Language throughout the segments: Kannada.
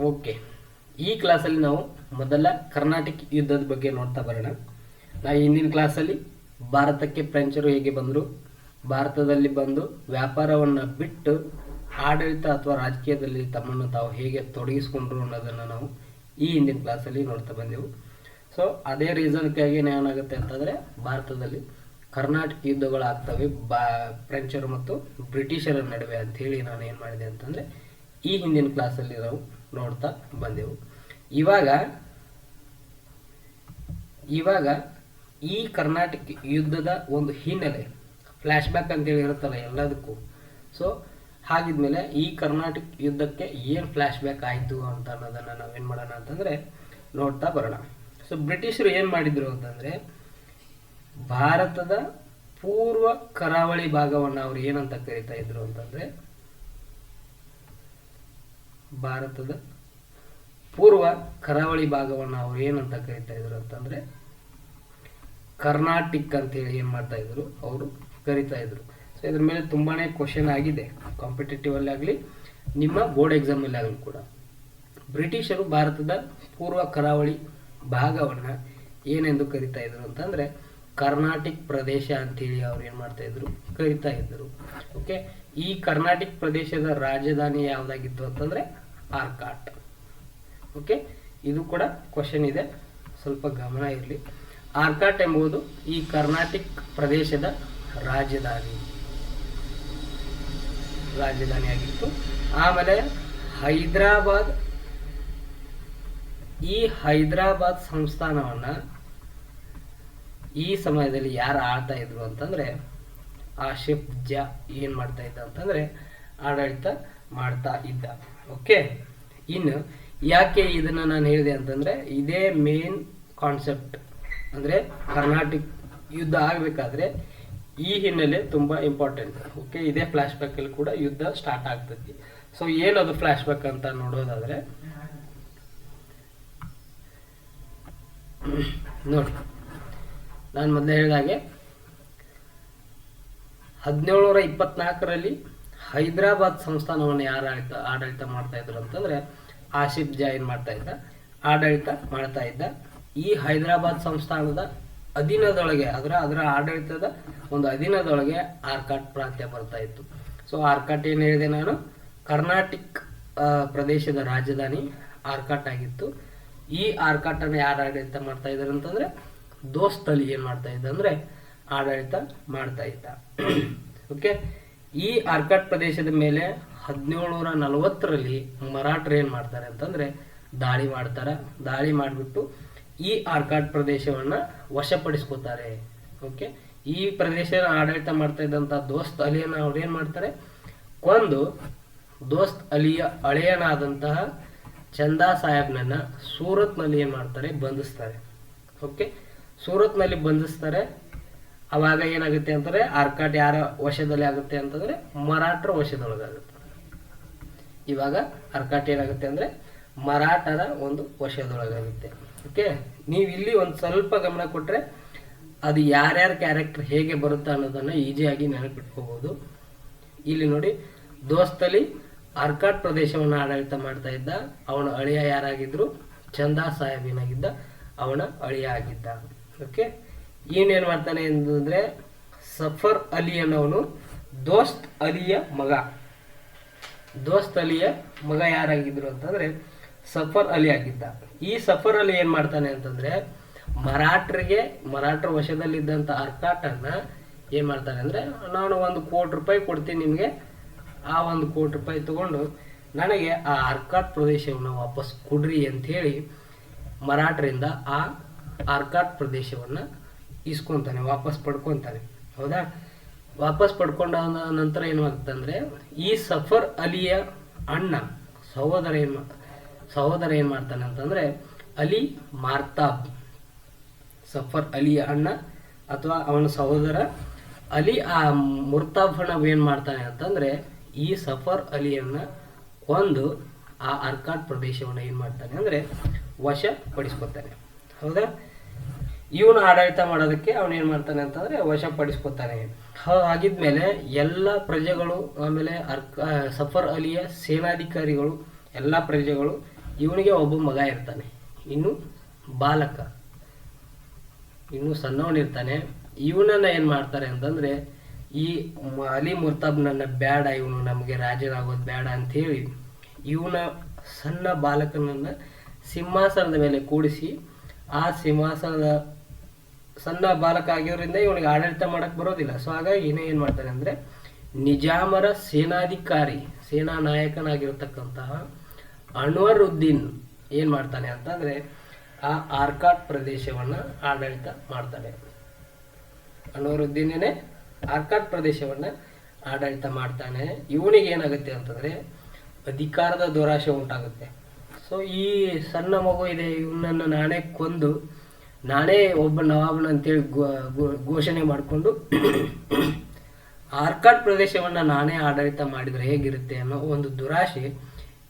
ಓಕೆ. ಈ ಕ್ಲಾಸಲ್ಲಿ ನಾವು ಮೊದಲ ಕರ್ನಾಟಕ ಯುದ್ಧದ ಬಗ್ಗೆ ನೋಡ್ತಾ ಬರೋಣ. ನಾವು ಹಿಂದಿನ ಕ್ಲಾಸಲ್ಲಿ ಭಾರತಕ್ಕೆ ಫ್ರೆಂಚರು ಹೇಗೆ ಬಂದರು? ಭಾರತದಲ್ಲಿ ಬಂದು ವ್ಯಾಪಾರವನ್ನು ಬಿಟ್ಟು ಆಡಳಿತ ಅಥವಾ ರಾಜಕೀಯದಲ್ಲಿ ತಮ್ಮನ್ನು ತಾವು ಹೇಗೆ ತೊಡಗಿಸ್ಕೊಂಡ್ರು ಅನ್ನೋದನ್ನು ನಾವು ಈ ಹಿಂದಿನ ಕ್ಲಾಸಲ್ಲಿ ನೋಡ್ತಾ ಬಂದೆವು. ಸೊ ಅದೇ ರೀಸನ್ಗಾಗಿ ಏನಾಗುತ್ತೆ ಅಂತಂದರೆ ಭಾರತದಲ್ಲಿ ಕರ್ನಾಟಕ ಯುದ್ಧಗಳಾಗ್ತವೆ ಬಾ, ಫ್ರೆಂಚರು ಮತ್ತು ಬ್ರಿಟಿಷರ ನಡುವೆ ಅಂಥೇಳಿ ನಾನು ಏನು ಮಾಡಿದೆ ಅಂತಂದರೆ ಈ ಹಿಂದಿನ ಕ್ಲಾಸಲ್ಲಿ ನಾವು ನೋಡ್ತಾ ಬಂದೆವು. ಇವಾಗ ಇವಾಗ ಈ ಕರ್ನಾಟಕ ಯುದ್ಧದ ಒಂದು ಹಿನ್ನೆಲೆ ಫ್ಲ್ಯಾಶ್ ಬ್ಯಾಕ್ ಅಂತೇಳಿ ಇರುತ್ತಲ್ಲ ಎಲ್ಲದಕ್ಕೂ. ಸೊ ಹಾಗಿದ್ಮೇಲೆ ಈ ಕರ್ನಾಟಕ ಯುದ್ಧಕ್ಕೆ ಏನು ಫ್ಲ್ಯಾಶ್ ಬ್ಯಾಕ್ ಆಯಿತು ಅಂತ ಅನ್ನೋದನ್ನು ನಾವೇನು ಮಾಡೋಣ ಅಂತಂದರೆ, ನೋಡ್ತಾ ಬರೋಣ. ಸೊ ಬ್ರಿಟಿಷರು ಏನು ಮಾಡಿದ್ರು ಅಂತಂದರೆ, ಭಾರತದ ಪೂರ್ವ ಕರಾವಳಿ ಭಾಗವನ್ನು ಅವ್ರು ಏನಂತ ಕರಿತಾ ಇದ್ರು ಅಂತಂದರೆ ಭಾರತದ ಪೂರ್ವ ಕರಾವಳಿ ಭಾಗವನ್ನು ಅವ್ರು ಏನಂತ ಕರಿತಾ ಇದ್ರು ಅಂತಂದ್ರೆ ಕರ್ನಾಟಿಕ್ ಅಂತೇಳಿ ಏನು ಮಾಡ್ತಾ ಇದ್ರು? ಅವರು ಕರಿತಾ ಇದ್ರು. ಸೊ ಇದ್ರ ಮೇಲೆ ತುಂಬಾನೇ ಕ್ವಶನ್ ಆಗಿದೆ. ಕಾಂಪಿಟೇಟಿವ್ ಅಲ್ಲಿ ಆಗಲಿ, ನಿಮ್ಮ ಬೋರ್ಡ್ ಎಕ್ಸಾಮ್ ಅಲ್ಲಿ ಆಗಲಿ ಕೂಡ. ಬ್ರಿಟಿಷರು ಭಾರತದ ಪೂರ್ವ ಕರಾವಳಿ ಭಾಗವನ್ನು ಏನೆಂದು ಕರಿತಾ ಇದ್ರು ಅಂತಂದ್ರೆ, ಕರ್ನಾಟಿಕ್ ಪ್ರದೇಶ ಅಂತೇಳಿ ಅವ್ರು ಏನು ಮಾಡ್ತಾ ಇದ್ರು? ಕರಿತಾ ಇದ್ದರು ಓಕೆ ಈ ಕರ್ನಾಟಿಕ್ ಪ್ರದೇಶದ ರಾಜಧಾನಿ ಯಾವುದಾಗಿತ್ತು ಅಂತಂದ್ರೆ ಆರ್ಕಾಟ್ ಓಕೆ ಇದು ಕೂಡ ಕ್ವಶನ್ ಇದೆ. ಸ್ವಲ್ಪ ಗಮನ ಇರಲಿ. ಆರ್ಕಾಟ್ ಎಂಬುದು ಈ ಕರ್ನಾಟಕ ಪ್ರದೇಶದ ರಾಜಧಾನಿ. ರಾಜಧಾನಿಯಾಗಿತ್ತು ಆಮೇಲೆ ಹೈದರಾಬಾದ್. ಈ ಹೈದರಾಬಾದ್ ಸಂಸ್ಥಾನವನ್ನ ಈ ಸಮಯದಲ್ಲಿ ಯಾರು ಆಳ್ತಾ ಇದ್ರು ಅಂತಂದ್ರೆ, ಆಶಿಫ್ ಜಾ ಏನ್ ಮಾಡ್ತಾ ಇದ್ದ ಅಂತಂದ್ರೆ, ಆಡಳಿತ ಮಾಡ್ತಾ ಇದ್ದ. ಓಕೆ ಇನ್ನು ಯಾಕೆ ಇದನ್ನ ನಾನು ಹೇಳಿದೆ ಅಂತಂದ್ರೆ, ಇದೇ ಮೇನ್ ಕಾನ್ಸೆಪ್ಟ್ ಅಂದ್ರೆ ಕರ್ನಾಟಕ ಯುದ್ಧ ಆಗ್ಬೇಕಾದ್ರೆ ಈ ಹಿನ್ನೆಲೆ ತುಂಬಾ ಇಂಪಾರ್ಟೆಂಟ್ ಓಕೆ ಇದೇ ಫ್ಲಾಶ್ ಬ್ಯಾಕ್ ಅಲ್ಲಿ ಕೂಡ ಯುದ್ಧ ಸ್ಟಾರ್ಟ್ ಆಗ್ತೈತಿ. ಸೊ ಏನದು ಫ್ಲಾಶ್ ಬ್ಯಾಕ್ ಅಂತ ನೋಡೋದಾದ್ರೆ, ನೋಡಿ. ನಾನು ಮೊದಲೇ ಹೇಳಿದಾಗೆ ಹದಿನೇಳುನೂರ ಇಪ್ಪತ್ನಾಲ್ಕರಲ್ಲಿ ಹೈದರಾಬಾದ್ ಸಂಸ್ಥಾನವನ್ನು ಯಾರು ಆಡಳಿತ ಆಡಳಿತ ಮಾಡ್ತಾ ಇದ್ರು ಅಂತಂದ್ರೆ ಆಸಿಫ್ ಜಾ ಏನ್ ಮಾಡ್ತಾ ಇದ್ದ, ಆಡಳಿತ ಮಾಡ್ತಾ ಇದ್ದ. ಈ ಹೈದರಾಬಾದ್ ಸಂಸ್ಥಾನದ ಅಧೀನದೊಳಗೆ, ಅದರ ಅದರ ಆಡಳಿತದ ಒಂದು ಅಧೀನದೊಳಗೆ ಆರ್ಕಾಟ್ ಪ್ರಾಂತ್ಯ ಬರ್ತಾ ಇತ್ತು. ಸೊ ಆರ್ಕಾಟ್ ಏನು ಹೇಳಿದೆ ನಾನು? ಕರ್ನಾಟಕ ಪ್ರದೇಶದ ರಾಜಧಾನಿ ಆರ್ಕಾಟ್ ಆಗಿತ್ತು. ಈ ಆರ್ಕಾಟ್ ಅನ್ನು ಯಾರು ಆಡಳಿತ ಮಾಡ್ತಾ ಇದ್ದಾರೆ ಅಂತಂದ್ರೆ ದೋಸ್ತಲಿ ಏನ್ ಮಾಡ್ತಾ ಇದ್ದ ಅಂದ್ರೆ ಆಡಳಿತ ಮಾಡ್ತಾ ಇದ್ದ. ಓಕೆ ಈ ಆರ್ಕಾಟ್ ಪ್ರದೇಶದ ಮೇಲೆ ಹದಿನೇಳುನೂರ ನಲವತ್ತರಲ್ಲಿ ಮರಾಠರು ಏನು ಮಾಡ್ತಾರೆ ಅಂತಂದ್ರೆ ದಾಳಿ ಮಾಡ್ತಾರೆ. ದಾಳಿ ಮಾಡಿಬಿಟ್ಟು ಈ ಆರ್ಕಾಟ್ ಪ್ರದೇಶವನ್ನು ವಶಪಡಿಸ್ಕೋತಾರೆ. ಓಕೆ? ಈ ಪ್ರದೇಶದ ಆಡಳಿತ ಮಾಡ್ತಾ ಇದ್ದಂಥ ದೋಸ್ತ್ ಅಲಿಯನ್ನು ಅವ್ರು ಏನು ಮಾಡ್ತಾರೆ? ಕೊಂದು ದೋಸ್ತ್ ಅಲಿಯ ಅಳೆಯನಾದಂತಹ ಚಂದಾ ಸಾಹೇಬ್ನನ್ನು ಸೂರತ್ನಲ್ಲಿ ಏನು ಮಾಡ್ತಾರೆ? ಬಂಧಿಸ್ತಾರೆ. ಓಕೆ? ಸೂರತ್ನಲ್ಲಿ ಬಂಧಿಸ್ತಾರೆ. ಅವಾಗ ಏನಾಗುತ್ತೆ ಅಂತಂದ್ರೆ ಆರ್ಕಾಟ್ ಯಾರ ವಶದಲ್ಲಿ ಆಗುತ್ತೆ ಅಂತಂದ್ರೆ ಮರಾಠರ ವಶದೊಳಗಾಗುತ್ತೆ ಇವಾಗ ಆರ್ಕಾಟ್ ಏನಾಗುತ್ತೆ ಅಂದ್ರೆ ಮರಾಠರ ಒಂದು ವಶದೊಳಗಾಗುತ್ತೆ ಓಕೆ ನೀವು ಇಲ್ಲಿ ಒಂದು ಸ್ವಲ್ಪ ಗಮನ ಕೊಟ್ರೆ ಅದು ಯಾರ್ಯಾರ ಕ್ಯಾರೆಕ್ಟರ್ ಹೇಗೆ ಬರುತ್ತೆ ಅನ್ನೋದನ್ನ ಈಸಿಯಾಗಿ ನೆನಪಿಟ್ಕೋಬಹುದು ಇಲ್ಲಿ ನೋಡಿ, ದೋಸ್ತಲಿ ಅರ್ಕಾಟ್ ಪ್ರದೇಶವನ್ನು ಆಡಳಿತ ಮಾಡ್ತಾ ಇದ್ದ, ಅವನ ಅಳಿಯ ಯಾರಾಗಿದ್ರು? ಚಂದಾ ಸಾಹೇಬ್ ಏನಾಗಿದ್ದ ಅವನ ಅಳಿಯ ಆಗಿದ್ದ. ಓಕೆ ಏನೇನ್ ಮಾಡ್ತಾನೆ ಅಂತಂದರೆ ಸಫರ್ ಅಲಿ ಅನ್ನೋನು ದೋಸ್ತ್ ಅಲಿಯ ಮಗ. ದೋಸ್ತ್ ಅಲಿಯ ಮಗ ಯಾರಾಗಿದ್ರು ಅಂತಂದ್ರೆ, ಸಫರ್ ಅಲಿ ಆಗಿದ್ದ. ಈ ಸಫರ್ ಅಲಿ ಏನು ಮಾಡ್ತಾನೆ ಅಂತಂದ್ರೆ, ಮರಾಠರಿಗೆ, ಮರಾಠರ ವಶದಲ್ಲಿದ್ದಂಥ ಅರ್ಕಾಟನ್ನು ಏನ್ ಮಾಡ್ತಾನೆ ಅಂದ್ರೆ, ನಾನು ಒಂದು ಕೋಟಿ ರೂಪಾಯಿ ಕೊಡ್ತೀನಿ ನಿಮಗೆ. ಆ ಒಂದು ಕೋಟಿ ರೂಪಾಯಿ ತಗೊಂಡು ನನಗೆ ಆ ಅರ್ಕಾಟ್ ಪ್ರದೇಶವನ್ನು ವಾಪಸ್ ಕೊಡ್ರಿ ಅಂತ ಹೇಳಿ ಮರಾಠರಿಂದ ಆ ಅರ್ಕಾಟ್ ಪ್ರದೇಶವನ್ನ ಇಸ್ಕೊಂತಾನೆ ವಾಪಸ್ ಪಡ್ಕೊತಾನೆ. ಹೌದಾ? ವಾಪಸ್ ಪಡ್ಕೊಂಡ ನಂತರ ಏನಾಗುತ್ತಂದ್ರೆ ಈ ಸಫರ್ ಅಲಿಯ ಅಣ್ಣ, ಸಹೋದರ ಏನ್ ಸಹೋದರ ಏನು ಮಾಡ್ತಾನೆ ಅಂತಂದ್ರೆ, ಅಲಿ ಮಾರ್ತಾಬ್, ಸಫರ್ ಅಲಿಯ ಅಣ್ಣ ಅಥವಾ ಅವನ ಸಹೋದರ ಅಲಿ, ಆ ಮುರ್ತಾಬ್ ಏನು ಏನ್ ಮಾಡ್ತಾನೆ ಅಂತಂದ್ರೆ, ಈ ಸಫರ್ ಅಲಿಯನ್ನ ಕೊಂದು ಆ ಅರ್ಕಾಟ್ ಪ್ರದೇಶವನ್ನ ಏನು ಮಾಡ್ತಾನೆ ಅಂದ್ರೆ, ವಶ ಪಡಿಸ್ಕೊತಾನೆ. ಹೌದಾ? ಇವನು ಆಡಳಿತ ಮಾಡೋದಕ್ಕೆ ಅವನು ಏನು ಮಾಡ್ತಾನೆ ಅಂತಂದ್ರೆ ವಶಪಡಿಸ್ಕೊತಾನೆ. ಹಾಗಿದ್ಮೇಲೆ ಎಲ್ಲ ಪ್ರಜೆಗಳು, ಆಮೇಲೆ ಅರ್ಕ ಸಫರ್ ಅಲಿಯ ಸೇನಾಧಿಕಾರಿಗಳು, ಎಲ್ಲ ಪ್ರಜೆಗಳು, ಇವನಿಗೆ ಒಬ್ಬ ಮಗ ಇರ್ತಾನೆ. ಇನ್ನು ಬಾಲಕ. ಇನ್ನು ಸಣ್ಣವನಿರ್ತಾನೆ ಇವನನ್ನು ಏನು ಮಾಡ್ತಾರೆ ಅಂತಂದ್ರೆ, ಈ ಅಲಿ ಮುರ್ತಾಬ್ ನನ್ನ ಬೇಡ ಇವನು ನಮಗೆ ರಾಜನಾಗೋದು ಬೇಡ ಅಂಥೇಳಿ ಇವನ ಸಣ್ಣ ಬಾಲಕನನ್ನು ಸಿಂಹಾಸನದ ಮೇಲೆ ಕೂಡಿಸಿ, ಆ ಸಿಂಹಾಸನದ ಸಣ್ಣ ಬಾಲಕ ಆಗಿರೋದ್ರಿಂದ ಇವನಿಗೆ ಆಡಳಿತ ಮಾಡಕ್ ಬರೋದಿಲ್ಲ. ಸೊ ಹಾಗಾಗಿ ಏನೇ ಏನ್ ಮಾಡ್ತಾನೆ ಅಂದ್ರೆ ನಿಜಾಮರ ಸೇನಾಧಿಕಾರಿ, ಸೇನಾ ನಾಯಕನಾಗಿರ್ತಕ್ಕಂತಹ ಅನ್ವರುದ್ದೀನ್ ಏನ್ ಮಾಡ್ತಾನೆ ಅಂತಂದ್ರೆ ಆ ಆರ್ಕಾಟ್ ಪ್ರದೇಶವನ್ನ ಆಡಳಿತ ಮಾಡ್ತಾನೆ. ಅನ್ವರುದ್ದೀನೇ ಆರ್ಕಾಟ್ ಪ್ರದೇಶವನ್ನ ಆಡಳಿತ ಮಾಡ್ತಾನೆ. ಇವನಿಗೆ ಏನಾಗುತ್ತೆ ಅಂತಂದ್ರೆ ಅಧಿಕಾರದ ದುರಾಶೆ ಉಂಟಾಗುತ್ತೆ. ಸೊ ಈ ಸಣ್ಣ ಮಗು ಇದೆ, ಇವನನ್ನು ನಾನೇ ಕೊಂದು ನಾನೇ ಒಬ್ಬ ನವಾಬನ ಅಂತೇಳಿ ಘೋಷಣೆ ಮಾಡಿಕೊಂಡು ಆರ್ಕಾಡ್ ಪ್ರದೇಶವನ್ನ ನಾನೇ ಆಡಳಿತ ಮಾಡಿದ್ರೆ ಹೇಗಿರುತ್ತೆ ಅನ್ನೋ ಒಂದು ದುರಾಶೆ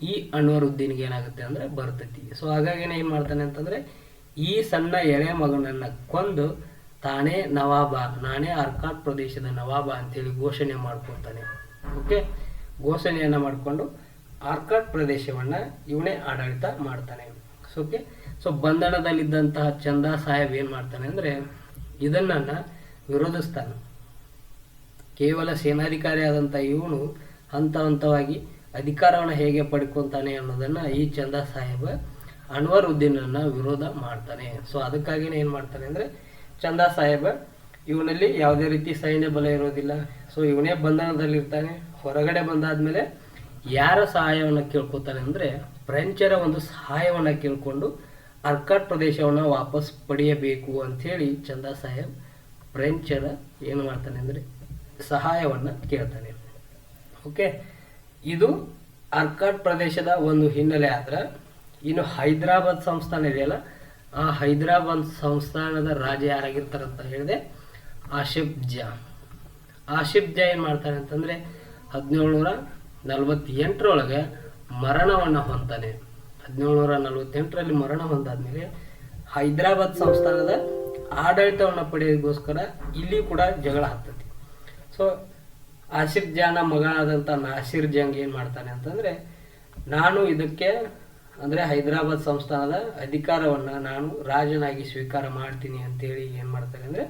ಈ ಅನ್ವರುದ್ದೀನ್ಗೆ ಏನಾಗುತ್ತೆ ಅಂದ್ರೆ ಬರ್ತೈತಿ ಸೊ ಹಾಗಾಗಿ ಏನ್ ಮಾಡ್ತಾನೆ ಅಂತಂದ್ರೆ ಈ ಸಣ್ಣ ಎಳೆ ಮಗನನ್ನ ಕೊಂದು ತಾನೇ ನವಾಬ, ನಾನೇ ಆರ್ಕಾಟ್ ಪ್ರದೇಶದ ನವಾಬ ಅಂತೇಳಿ ಘೋಷಣೆ ಮಾಡ್ಕೊಳ್ತಾನೆ. ಓಕೆ ಘೋಷಣೆಯನ್ನ ಮಾಡಿಕೊಂಡು ಆರ್ಕಾಡ್ ಪ್ರದೇಶವನ್ನ ಇವನೇ ಆಡಳಿತ ಮಾಡ್ತಾನೆ. ಓಕೆ ಸೊ ಬಂಧನದಲ್ಲಿದ್ದಂತಹ ಚಂದ ಸಾಹೇಬ್ ಏನು ಮಾಡ್ತಾನೆ ಅಂದ್ರೆ ಇದನ್ನ ವಿರೋಧಿಸ್ತಾನೆ. ಕೇವಲ ಸೇನಾಧಿಕಾರಿ ಆದಂಥ ಇವನು ಹಂತ ಹಂತವಾಗಿ ಅಧಿಕಾರವನ್ನು ಹೇಗೆ ಪಡ್ಕೊತಾನೆ ಅನ್ನೋದನ್ನ ಈ ಚಂದ ಸಾಹೇಬ ಅನ್ವರ್ ಉದ್ದೀನನ್ನು ವಿರೋಧ ಮಾಡ್ತಾನೆ. ಸೊ ಅದಕ್ಕಾಗಿನೇ ಏನು ಮಾಡ್ತಾನೆ ಅಂದ್ರೆ, ಚಂದ ಸಾಹೇಬ ಇವನಲ್ಲಿ ಯಾವುದೇ ರೀತಿ ಸೈನ್ಯ ಬಲ ಇರೋದಿಲ್ಲ. ಸೊ ಇವನೇ ಬಂಧನದಲ್ಲಿರ್ತಾನೆ. ಹೊರಗಡೆ ಬಂದಾದ್ಮೇಲೆ ಯಾರ ಸಹಾಯವನ್ನು ಕೇಳ್ಕೊತಾನೆ ಅಂದ್ರೆ ಫ್ರೆಂಚರ ಒಂದು ಸಹಾಯವನ್ನ ಕೇಳಿಕೊಂಡು ಅರ್ಕಾಟ್ ಪ್ರದೇಶವನ್ನ ವಾಪಸ್ ಪಡೆಯಬೇಕು ಅಂಥೇಳಿ ಚಂದಾ ಸಾಹೇಬ್ ಫ್ರೆಂಚರ ಏನು ಮಾಡ್ತಾನೆ ಅಂದ್ರೆ ಸಹಾಯವನ್ನ ಕೇಳ್ತಾನೆ. ಓಕೆ ಇದು ಅರ್ಕಾಟ್ ಪ್ರದೇಶದ ಒಂದು ಹಿನ್ನೆಲೆ ಆದ್ರೆ ಇನ್ನು ಹೈದರಾಬಾದ್ ಸಂಸ್ಥಾನ ಇದೆಯಲ್ಲ, ಆ ಹೈದರಾಬಾದ್ ಸಂಸ್ಥಾನದ ರಾಜ ಯಾರಾಗಿರ್ತಾರಂತ ಹೇಳಿದೆ ಆಶಿಫ್ ಜಾ ಆಶಿಫ್ ಜಾ ಏನು ಮಾಡ್ತಾನೆ ಅಂತಂದ್ರೆ ಹದಿನೇಳುನೂರ ನಲವತ್ತೆಂಟರೊಳಗೆ ಮರಣವನ್ನ ಹೊಂತಾನೆ ಹದಿನೇಳುನೂರ ನಲವತ್ತೆಂಟರಲ್ಲಿ ಮರಣ ಹೊಂದಾದ್ಮೇಲೆ ಹೈದರಾಬಾದ್ ಸಂಸ್ಥಾನದ ಆಡಳಿತವನ್ನು ಪಡೆಯೋದಕ್ಕೋಸ್ಕರ ಇಲ್ಲಿ ಕೂಡ ಜಗಳ ಹತ್ತತಿ ಸೊ ಆಸಿರ್ ಜಾನ ಮಗನಾದಂಥ ನಾಸಿರ್ ಜಂಗ್ ಏನು ಮಾಡ್ತಾನೆ ಅಂತಂದರೆ, ನಾನು ಇದಕ್ಕೆ ಅಂದರೆ ಹೈದರಾಬಾದ್ ಸಂಸ್ಥಾನದ ಅಧಿಕಾರವನ್ನು ನಾನು ರಾಜನಾಗಿ ಸ್ವೀಕಾರ ಮಾಡ್ತೀನಿ ಅಂತೇಳಿ ಏನು ಮಾಡ್ತಾನೆ ಅಂದರೆ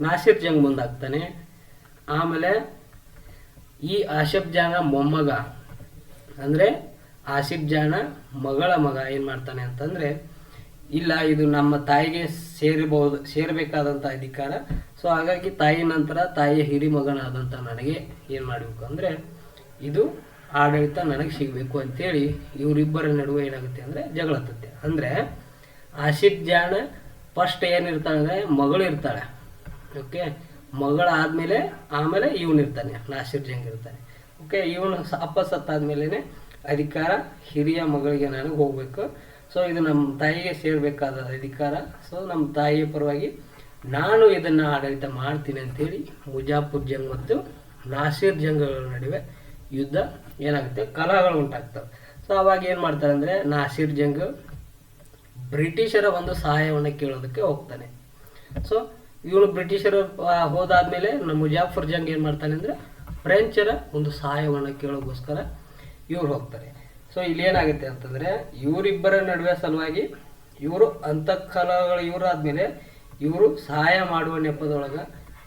ನಾಸಿರ್ ಜಂಗ್ ಮುಂದಾಗ್ತಾನೆ. ಆಮೇಲೆ ಈ ಆಸಿಫ್ ಜಾನ ಮೊಮ್ಮಗ ಅಂದ್ರೆ ಆಸಿಫ್ ಜಾನ ಮಗಳ ಮಗ ಏನು ಮಾಡ್ತಾನೆ ಅಂತಂದ್ರೆ, ಇಲ್ಲ, ಇದು ನಮ್ಮ ತಾಯಿಗೆ ಸೇರಬಹುದು ಸೇರಬೇಕಾದಂಥ ಅಧಿಕಾರ. ಸೊ ಹಾಗಾಗಿ ತಾಯಿ ನಂತರ ತಾಯಿಯ ಹಿರಿ ಮಗನಾದಂತ ನನಗೆ ಏನು ಮಾಡಬೇಕು ಅಂದ್ರೆ, ಇದು ಆಡಳಿತ ನನಗೆ ಸಿಗಬೇಕು ಅಂತೇಳಿ ಇವರಿಬ್ಬರ ನಡುವೆ ಏನಾಗುತ್ತೆ ಅಂದ್ರೆ ಜಗಳ ಅಂದರೆ ಅಂದ್ರೆ, ಆಸಿಫ್ ಜಾಣ ಫಸ್ಟ್ ಏನಿರ್ತಾಳೆ ಅಂದರೆ ಮಗಳು ಇರ್ತಾಳೆ. ಓಕೆ ಮಗಳಾದಮೇಲೆ ಆಮೇಲೆ ಇವನಿರ್ತಾನೆ ನಾಸಿರ್ ಜಂಗ್ ಇರ್ತಾನೆ. ಓಕೆ ಇವನು ಅಪ್ಪ ಸತ್ತಾದ್ಮೇಲೆ ಅಧಿಕಾರ ಹಿರಿಯ ಮಗಳಿಗೆ ನನಗೆ ಹೋಗ್ಬೇಕು. ಸೊ ಇದು ನಮ್ಮ ತಾಯಿಗೆ ಸೇರಬೇಕಾದ ಅಧಿಕಾರ. ಸೊ ನಮ್ಮ ತಾಯಿಯ ಪರವಾಗಿ ನಾನು ಇದನ್ನ ಆಡಳಿತ ಮಾಡ್ತೀನಿ ಅಂತೇಳಿ ಮುಜಾಫುರ್ ಜಂಗ್ ಮತ್ತು ನಾಸಿರ್ ಜಂಗ್ಗಳ ನಡುವೆ ಯುದ್ಧ ಏನಾಗುತ್ತೆ? ಕಲಹಗಳು ಉಂಟಾಗ್ತವೆ. ಸೊ ಅವಾಗ ಏನು ಮಾಡ್ತಾರೆ ಅಂದ್ರೆ ನಾಸಿರ್ ಜಂಗ್ ಬ್ರಿಟಿಷರ ಒಂದು ಸಹಾಯವನ್ನ ಕೇಳೋದಕ್ಕೆ ಹೋಗ್ತಾನೆ. ಸೊ ಇವನು ಬ್ರಿಟಿಷರು ಹೋದಾದ್ಮೇಲೆ ನಮ್ಮ ಮುಜಾಫರ್ ಜಂಗ್ ಏನು ಮಾಡ್ತಾನೆ ಅಂದ್ರೆ ಫ್ರೆಂಚರ ಒಂದು ಸಹಾಯವನ್ನ ಕೇಳೋಗೋಸ್ಕರ ಇವ್ರು ಹೋಗ್ತಾರೆ. ಸೊ ಇಲ್ಲಿ ಏನಾಗುತ್ತೆ ಅಂತಂದ್ರೆ, ಇವರಿಬ್ಬರ ನಡುವೆ ಸಲುವಾಗಿ ಇವರು ಅಂತಃಕಲಗಳು ಇವರು ಆದ್ಮೇಲೆ ಇವರು ಸಹಾಯ ಮಾಡುವ ನೆಪದೊಳಗ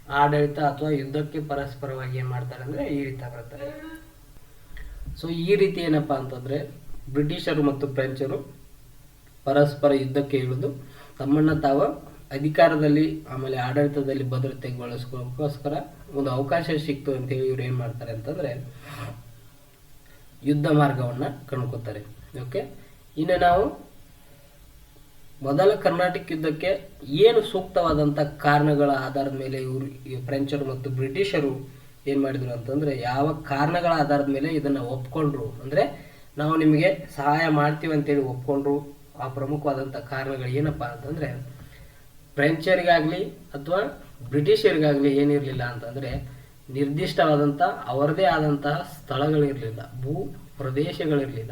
ಆಡಳಿತ ಅಥವಾ ಯುದ್ಧಕ್ಕೆ ಪರಸ್ಪರವಾಗಿ ಏನ್ ಮಾಡ್ತಾರೆ ಅಂದ್ರೆ ಈ ರೀತಿ ಬರ್ತಾರೆ. ಸೊ ಈ ರೀತಿ ಏನಪ್ಪಾ ಅಂತಂದ್ರೆ, ಬ್ರಿಟಿಷರು ಮತ್ತು ಫ್ರೆಂಚರು ಪರಸ್ಪರ ಯುದ್ಧಕ್ಕೆ ಇಳಿದು ತಮ್ಮನ್ನ ತಾವ ಅಧಿಕಾರದಲ್ಲಿ, ಆಮೇಲೆ ಆಡಳಿತದಲ್ಲಿ ಭದ್ರತೆಗೊಳಿಸ್ಕೋಸ್ಕರ ಒಂದು ಅವಕಾಶ ಸಿಕ್ತು ಅಂತ ಹೇಳಿ ಇವ್ರು ಏನ್ ಮಾಡ್ತಾರೆ ಅಂತಂದ್ರೆ ಯುದ್ಧ ಮಾರ್ಗವನ್ನು ಕಂಡುಕೊತಾರೆ ಓಕೆ ಇನ್ನು ನಾವು ಮೊದಲ ಕರ್ನಾಟಕ ಯುದ್ಧಕ್ಕೆ ಏನು ಸೂಕ್ತವಾದಂಥ ಕಾರಣಗಳ ಆಧಾರದ ಮೇಲೆ ಇವರು ಫ್ರೆಂಚರು ಮತ್ತು ಬ್ರಿಟಿಷರು ಏನು ಮಾಡಿದರು ಅಂತಂದರೆ ಯಾವ ಕಾರಣಗಳ ಆಧಾರದ ಮೇಲೆ ಇದನ್ನು ಒಪ್ಕೊಂಡ್ರು. ಅಂದರೆ ನಾವು ನಿಮಗೆ ಸಹಾಯ ಮಾಡ್ತೀವಿ ಅಂತೇಳಿ ಒಪ್ಕೊಂಡ್ರು. ಆ ಪ್ರಮುಖವಾದಂಥ ಕಾರಣಗಳು ಏನಪ್ಪ ಅಂತಂದರೆ ಫ್ರೆಂಚರಿಗಾಗಲಿ ಅಥವಾ ಬ್ರಿಟಿಷರಿಗಾಗಲಿ ಏನಿರಲಿಲ್ಲ ಅಂತಂದ್ರೆ ನಿರ್ದಿಷ್ಟವಾದಂಥ ಅವರದೇ ಆದಂತಹ ಸ್ಥಳಗಳಿರಲಿಲ್ಲ, ಭೂ ಪ್ರದೇಶಗಳಿರಲಿಲ್ಲ.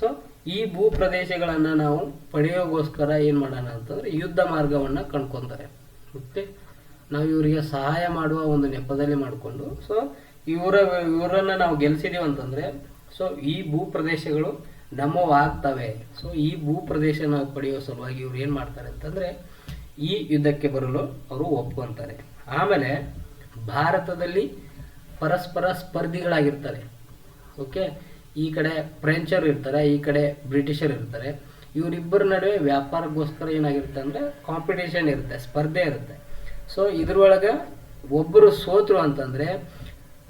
ಸೊ ಈ ಭೂ ಪ್ರದೇಶಗಳನ್ನು ನಾವು ಪಡೆಯೋಗೋಸ್ಕರ ಏನ್ ಮಾಡೋಣ ಅಂತಂದ್ರೆ, ಯುದ್ಧ ಮಾರ್ಗವನ್ನ ಕಂಡ್ಕೊಂತಾರೆ. ಮತ್ತೆ ನಾವು ಇವರಿಗೆ ಸಹಾಯ ಮಾಡುವ ಒಂದು ನೆಪದಲ್ಲಿ ಮಾಡಿಕೊಂಡು ಸೊ ಇವರ, ಇವರನ್ನ ನಾವು ಗೆಲ್ಸಿದೀವಿ ಅಂತಂದ್ರೆ ಸೊ ಈ ಭೂ ಪ್ರದೇಶಗಳು ನಮ್ಮವಾಗ್ತವೆ ಸೊ ಈ ಭೂ ಪ್ರದೇಶನ ಪಡೆಯುವ ಸಲುವಾಗಿ ಇವ್ರು ಏನು ಮಾಡ್ತಾರೆ ಅಂತಂದರೆ, ಈ ಯುದ್ಧಕ್ಕೆ ಬರಲು ಅವರು ಒಪ್ಕೊಂತಾರೆ. ಆಮೇಲೆ ಭಾರತದಲ್ಲಿ ಪರಸ್ಪರ ಸ್ಪರ್ಧಿಗಳಾಗಿರ್ತಾರೆ. ಓಕೆ ಈ ಕಡೆ ಫ್ರೆಂಚರು ಇರ್ತಾರೆ, ಈ ಕಡೆ ಬ್ರಿಟಿಷರು ಇರ್ತಾರೆ. ಇವರಿಬ್ಬರ ನಡುವೆ ವ್ಯಾಪಾರಕ್ಕೋಸ್ಕರ ಏನಾಗಿರುತ್ತೆ ಅಂದರೆ ಕಾಂಪಿಟೇಷನ್ ಇರುತ್ತೆ, ಸ್ಪರ್ಧೆ ಇರುತ್ತೆ. ಸೊ ಇದರೊಳಗೆ ಒಬ್ಬರು ಸೋತರು ಅಂತಂದರೆ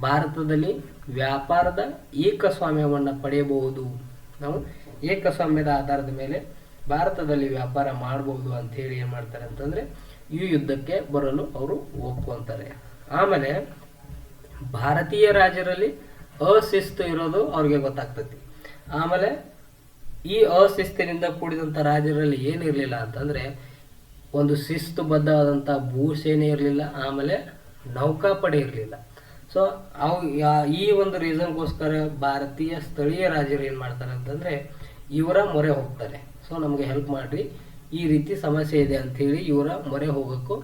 ಭಾರತದಲ್ಲಿ ವ್ಯಾಪಾರದ ಏಕಸ್ವಾಮ್ಯವನ್ನು ಪಡೆಯಬಹುದು. ನಾವು ಏಕಸ್ವಾಮ್ಯದ ಆಧಾರದ ಮೇಲೆ ಭಾರತದಲ್ಲಿ ವ್ಯಾಪಾರ ಮಾಡಬಹುದು ಅಂತ ಹೇಳಿ ಏನು ಮಾಡ್ತಾರೆ ಅಂತಂದರೆ ಈ ಯುದ್ಧಕ್ಕೆ ಬರಲು ಅವರು ಒಪ್ಕೊಂತಾರೆ ಆಮೇಲೆ ಭಾರತೀಯ ರಾಜರಲ್ಲಿ ಅಶಿಸ್ತು ಇರೋದು ಅವ್ರಿಗೆ ಗೊತ್ತಾಗ್ತೈತಿ. ಆಮೇಲೆ ಈ ಅಶಿಸ್ತಿನಿಂದ ಕೂಡಿದಂಥ ರಾಜರಲ್ಲಿ ಏನಿರಲಿಲ್ಲ ಅಂತಂದರೆ ಒಂದು ಶಿಸ್ತುಬದ್ಧವಾದಂಥ ಭೂಸೇನೆ ಇರಲಿಲ್ಲ, ಆಮೇಲೆ ನೌಕಾಪಡೆ ಇರಲಿಲ್ಲ. ಸೊ ಅವು ಈ ಒಂದು ರೀಸನ್ಗೋಸ್ಕರ ಭಾರತೀಯ ಸ್ಥಳೀಯ ರಾಜರು ಏನು ಮಾಡ್ತಾರೆ ಅಂತಂದರೆ ಇವರ ಮೊರೆ ಹೋಗ್ತಾರೆ. ಸೊ ನಮಗೆ ಹೆಲ್ಪ್ ಮಾಡಿರಿ, ಈ ರೀತಿ ಸಮಸ್ಯೆ ಇದೆ ಅಂಥೇಳಿ ಇವರ ಮೊರೆ ಹೋಗೋಕ್ಕೂ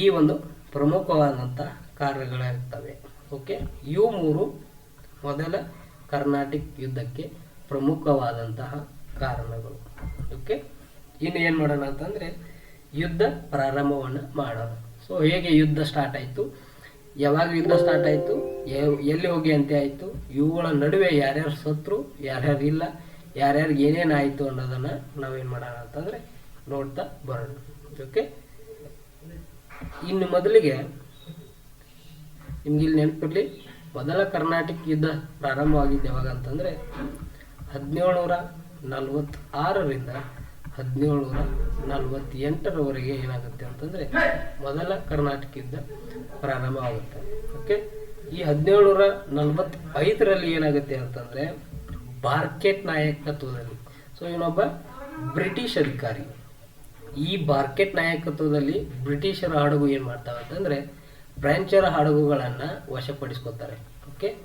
ಈ ಒಂದು ಪ್ರಮುಖವಾದಂಥ ಕಾರ್ಯಗಳಾಗ್ತವೆ. ಓಕೆ ಇವು ಮೂರು ಮೊದಲ ಕರ್ನಾಟಿಕ್ ಯುದ್ಧಕ್ಕೆ ಪ್ರಮುಖವಾದಂತಹ ಕಾರಣಗಳು. ಓಕೆ ಇನ್ನು ಏನು ಮಾಡೋಣ ಅಂತಂದರೆ ಯುದ್ಧ ಪ್ರಾರಂಭವನ್ನು ಮಾಡೋಣ. ಸೊ ಹೇಗೆ ಯುದ್ಧ ಸ್ಟಾರ್ಟ್ ಆಯಿತು? ಯಾವಾಗ ಯುದ್ಧ ಸ್ಟಾರ್ಟ್ ಆಯಿತು? ಎಲ್ಲಿ ಹೋಗಿ ಅಂತ ಆಯಿತು? ಇವುಗಳ ನಡುವೆ ಯಾರ್ಯಾರು ಸತ್ರು ಯಾರ್ಯಾರು ಇಲ್ಲ, ಯಾರ್ಯಾರಿಗೆ ಏನೇನು ಆಯಿತು ಅನ್ನೋದನ್ನು ನಾವೇನು ಮಾಡೋಣ ಅಂತಂದರೆ ನೋಡ್ತಾ ಬರೋಣ. ಓಕೆ ಇನ್ನು ಮೊದಲಿಗೆ ನಿಮ್ಗೆ ಇಲ್ಲಿ ನೆನಪಿರಲಿ, ಮೊದಲ ಕರ್ನಾಟಕ ಯುದ್ಧ ಪ್ರಾರಂಭವಾಗಿದ್ದು ಯಾವಾಗ ಅಂತಂದರೆ ಹದಿನೇಳುನೂರ ನಲವತ್ತಾರರಿಂದ ಹದಿನೇಳುನೂರ ನಲವತ್ತೆಂಟರವರೆಗೆ ಏನಾಗುತ್ತೆ ಅಂತಂದರೆ ಮೊದಲ ಕರ್ನಾಟಕ ಯುದ್ಧ ಪ್ರಾರಂಭವಾಗುತ್ತೆ. ಓಕೆ ಈ ಹದಿನೇಳುನೂರ ನಲವತ್ತೈದರಲ್ಲಿ ಏನಾಗುತ್ತೆ ಅಂತಂದರೆ ಬಾರ್ಕೆಟ್ ನಾಯಕತ್ವದಲ್ಲಿ ಸೊ ಇವನೊಬ್ಬ ಬ್ರಿಟಿಷ್ ಅಧಿಕಾರಿ. ಈ ಬಾರ್ಕೆಟ್ ನಾಯಕತ್ವದಲ್ಲಿ ಬ್ರಿಟಿಷರ ಹಡಗು ಏನು ಮಾಡ್ತಾವೆ ಅಂತಂದರೆ ಫ್ರೆಂಚರ ಹಡಗುಗಳನ್ನು ವಶಪಡಿಸ್ಕೊತಾರೆ. ಓಕೆ?